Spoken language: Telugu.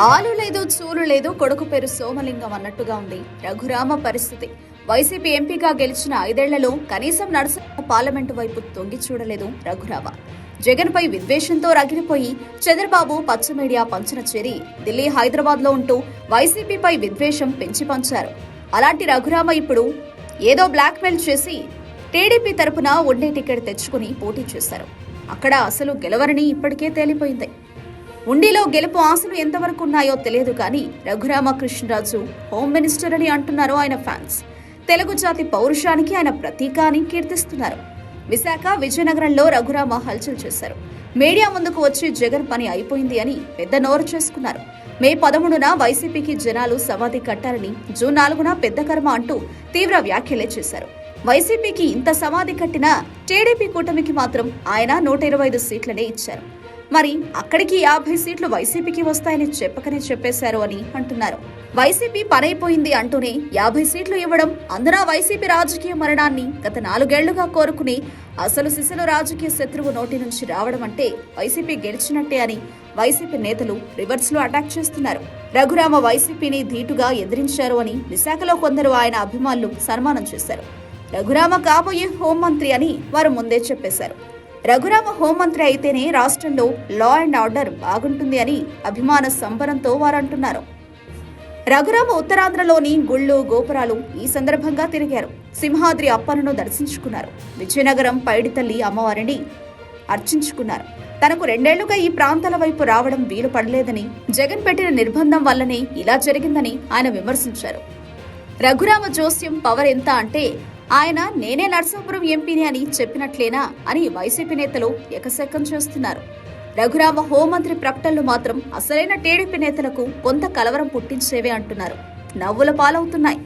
ఆలు లేదు చూలు లేదు కొడుకు పేరు సోమలింగం అన్నట్టుగా ఉంది. రఘురామ పరిస్థితి. వైసీపీ ఎంపీగా గెలిచిన ఐదేళ్ళలో కనీసం నడుస పార్లమెంటు వైపు తొంగి చూడలేదు రఘురామ. జగన్ పై విద్వేషంతో రగిలిపోయి చంద్రబాబు పచ్చ మీడియా పంచన చేరి ఢిల్లీ హైదరాబాద్లో ఉంటూ వైసీపీపై విద్వేషం పెంచి పంచారు. అలాంటి రఘురామ ఇప్పుడు ఏదో బ్లాక్మెయిల్ చేసి టీడీపీ తరపున ఉండే టికెట్ తెచ్చుకుని పోటీ చేశారు. అక్కడ అసలు గెలవరని ఇప్పటికే తేలిపోయింది. ఉండిలో గెలుపు ఆశలు ఎంతవరకు ఉన్నాయో తెలియదు కానీ రఘురామకృష్ణరాజు హోమ్ మినిస్టర్ అని అంటున్నారు ఆయన ఫ్యాన్స్. తెలుగు జాతి పౌరుషానికి ఆయన ప్రతీక అని కీర్తిస్తున్నారు. విశాఖ విజయనగరంలో రఘురామ హల్చల్ చేశారు. మీడియా ముందుకు వచ్చి జగన్ పని అయిపోయింది అని పెద్ద నోరు చేసుకున్నారు. మే పదమూడున వైసీపీకి జనాలు సమాధి కట్టారని జూన్ నాలుగున పెద్ద కర్మ అంటూ తీవ్ర వ్యాఖ్యలే చేశారు. వైసీపీకి ఇంత సమాధి కట్టినా టీడీపీ కూటమికి మాత్రం ఆయన నూట ఇరవై ఐదు సీట్లనే ఇచ్చారు. మరి అక్కడికి యాభై సీట్లు వైసీపీకి వస్తాయని చెప్పకనే చెప్పేశారు అని అంటున్నారు. వైసీపీ పనైపోయింది అంటూనే యాభై సీట్లు ఇవ్వడం అందున వైసీపీ రాజకీయ మరణాన్ని గత నాలుగేళ్ళుగా కోరుకుని అసలు సిసలు రాజకీయ శత్రువు నోటి నుంచి రావడం అంటే వైసీపీ గెలిచినట్టే అని వైసీపీ నేతలు రివర్స్లో అటాక్ చేస్తున్నారు. రఘురామ వైసీపీని ధీటుగా ఎదిరించారు అని విశాఖలో కొందరు ఆయన అభిమానులు సన్మానం చేశారు. రఘురామ కాబోయే హోంమంత్రి అని వారు ముందే చెప్పేశారు. రఘురామ హోంమంత్రి అయితేనే రాష్ట్రంలో లా అండ్ ఆర్డర్ బాగుంటుంది అని అభిమాన సంబరంతో వారు అంటున్నారు రఘురామ ఉత్తరాంధ్రలోని గుళ్ళు గోపురాలు ఈ సందర్భంగా తిరిగారు. సింహాద్రి అప్పలను దర్శించుకున్నారు. విజయనగరం పైడితల్లి అమ్మవారిని అర్చించుకున్నారు. తనకు రెండేళ్ళుగా ఈ ప్రాంతాల వైపు రావడం వీలు పడలేదని జగన్ పెట్టిన నిర్బంధం వల్లనే ఇలా జరిగిందని ఆయన విమర్శించారు. రఘురామ జోస్యం పవర్ ఎంత అంటే ఆయన నేనే నరసాపురం ఎంపీని అని చెప్పినట్లేనా అని వైసీపీ నేతలు ఎకసెక్కం చేస్తున్నారు. రఘురామ హోంమంత్రి ప్రకటనలు మాత్రం అసలైన టీడీపీ నేతలకు కొంత కలవరం పుట్టించేవే అంటున్నారు. నవ్వుల పాలవుతున్నాయి.